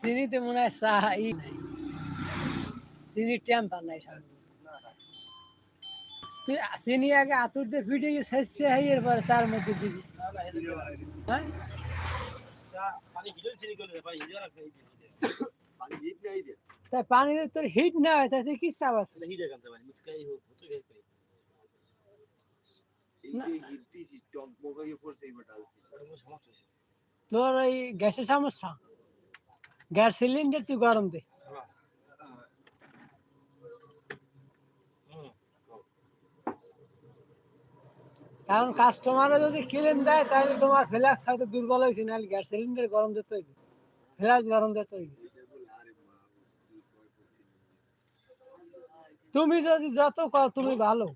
চিনিতে মনে হয় চা ই নাই। চিনির টেম্পার নাই সামনে তুই আগে আতুর ফিটে গিয়ে শেষছে হাই এরপরে চার মধ্যে দিবি হ্যাঁ তাই পানি তোর হিট না হয় তাতে কি চাপ আছে? তোর ওই গ্যাসের সমস্যা গ্যাস সিলিন্ডার তুই গরম দে। কারণ কাস্টমারে যদি কিলেন দেয়, তাহলে তোমার ফ্ল্যাক্স হয়তো দুর্বল হয়েছে, নাহলে গ্যাস সিলিন্ডার গরম দিতে হইবে। ফ্ল্যাক্স গরম দিতে হইবে। তুমি যদি যত কও তুমি ভালো,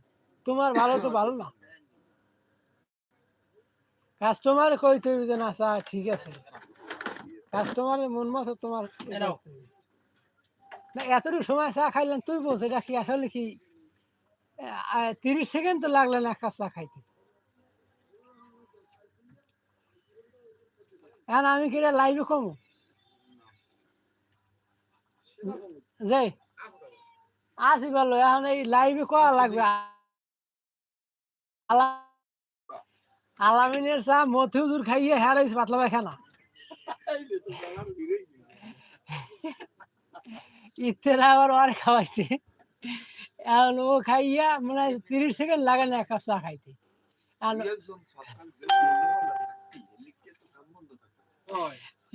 তোমার ভালো তো ভালো না। কাস্টমার কইতে হইবে যে, না চা ঠিক আছে। কাস্টমারের মন মতো তোমার। না এতটুকু সময় চা খাইলেন তুই বলছ এটা কি আসলে কি তিরিশ সেকেন্ড তো লাগল না এক কাপ চা খাইতে। এখন আমি কি লাইভে কমু? যে আসি বলো এখন এই লাইভে করা লাগবে। আলা- আলামিনের চা মথুদুর খাইয়ে হারাইস পাতলা পায়খানা। ইত্তের আবার আর খাওয়াইছে। এখন ও খাইয়া মানে তিরিশ সেকেন্ড লাগে না চা খাইতে।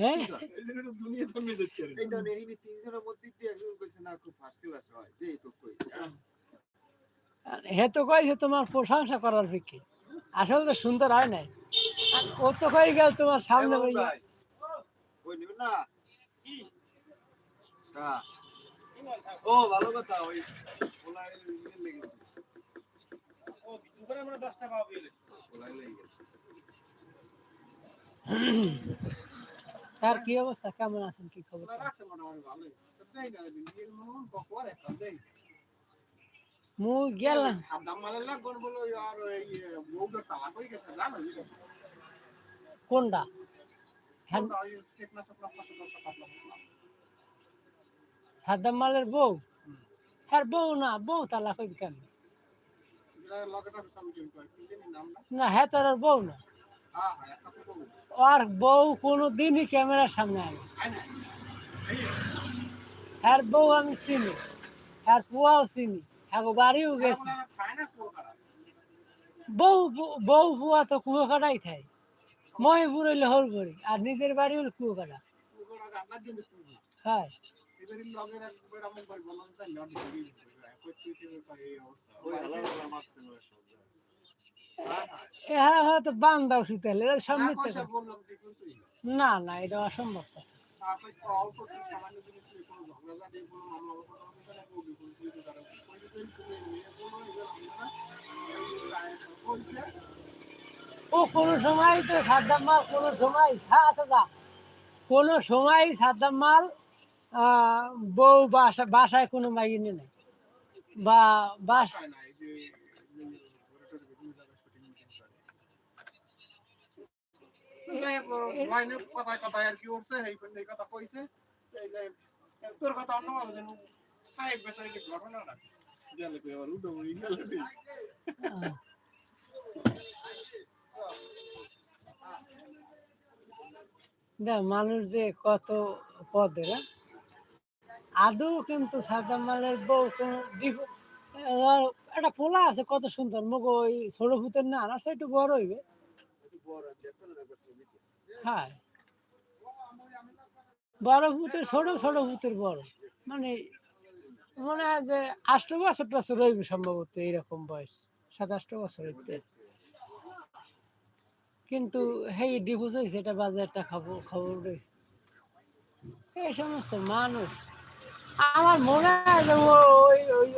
হ্যাঁ? হে তো কইছে তোমার প্রশংসা করার ভিক্ষে। আসলে তো সুন্দর হয় নাই। ও তো কই গেল তোমার সামনে বইয়া ও ভালো কথা ওই পোলাই লেগে দশটা পাবো পোলাই লেগে তার কি অবস্থা? কেমন আছেন? কি খবর? না মন মু গেলাম। কোনটা? সাদ্দাম মালের বউ? হ্যাঁ বউ না বউ তালা কই কেন? না। হ্যাঁ তোর আর বউ না। হ্যাঁ হ্যাঁ আর বউ কোনো দিনই ক্যামেরার সামনে আনে হ্যাঁ বউ আমি চিনি। হ্যাঁ পুয়াও চিনি। হ্যাঁ বাড়িও গেছি। বউ বউ- বউ বুয়া তো কুয়ো কাটাই থাকে। মই বুড়ইলে হল করি আর নিজের বাড়ি হল কুয়ো কাটা কোর রান্না দিতে তুমি হ্যাঁ সব হ্যাঁ হয়তো বান্দা উচিত তাহলে সামনে না না এটা অসম্ভব কথা। ও কোনো সময় তো সাদ্দাম মাল কোনো সময় হ্যাঁ আচ্ছা যা। কোনো সময় সাদ্দাম মাল আহ, বউ বাসা বাসায় কোনো মাইনে নেই বা বাস পায় না এই যে লাইনে কথায় কথায় আর কি উঠছে এই এই কথা কইছে তোর কথা অন্য ভাবে যেন বেচারি ঘটনা না? গেলে আবার উঠে উড়ে গেলে আহ, দেখ মানুষ যে কত পদের হ্যাঁ? আদৌ কিন্তু সাদ্দাম মালের বউ একটা পোলা আছে কত সুন্দর। মগ ওই ছোট ভূতের না আর একটু বড় হইবে। হ্যাঁ। বড় ভূতের ছোট ছোট ভূতের বড়। মানে মনে হয় যে আষ্ট বছর টছর রইবে সম্ভবত এইরকম বয়স সাত আষ্ট বছর হইতে। কিন্তু হেই ডিভোর্স হয়েছে, এটা বাজে একটা খবর খবর রয়েছে। এই সমস্ত মানুষ, আমার মনে হয় যে ওই ওই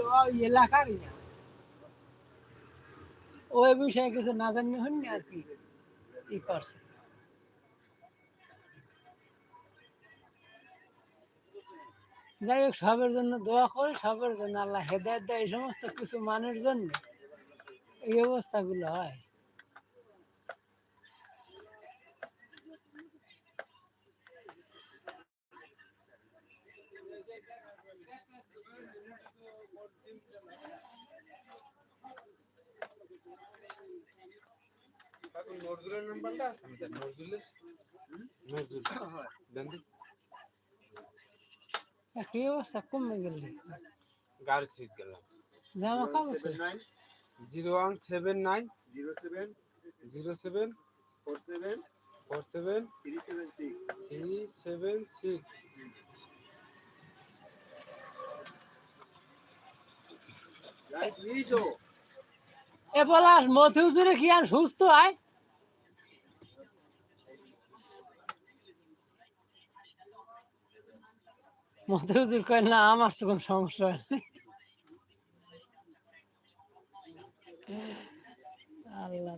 না। ওই বিষয়ে কিছু না জানি হয়নি আর কি ই করছে। যাই হোক, সবের জন্য দোয়া করি, সবের জন্য আল্লাহ হেদায়ত দেয়, এই সমস্ত কিছু মানের জন্য এই অবস্থাগুলো হয়। নজরুলের নাম্বারটা আছে? নজরুলের। নজরুল। কি অবস্থা? কমে গেলে? গাড়ি ছিট গেলাম জামা কাপড়? Nine zero one seven nine. Zero seven. Zero seven. Four seven. Four seven. Three seven six. Three seven six. এ মতিউজুরে কি আর সুস্থ হয় মধুজুর কয়, না, আমার তো কোনো সমস্যা না। আল্লাহ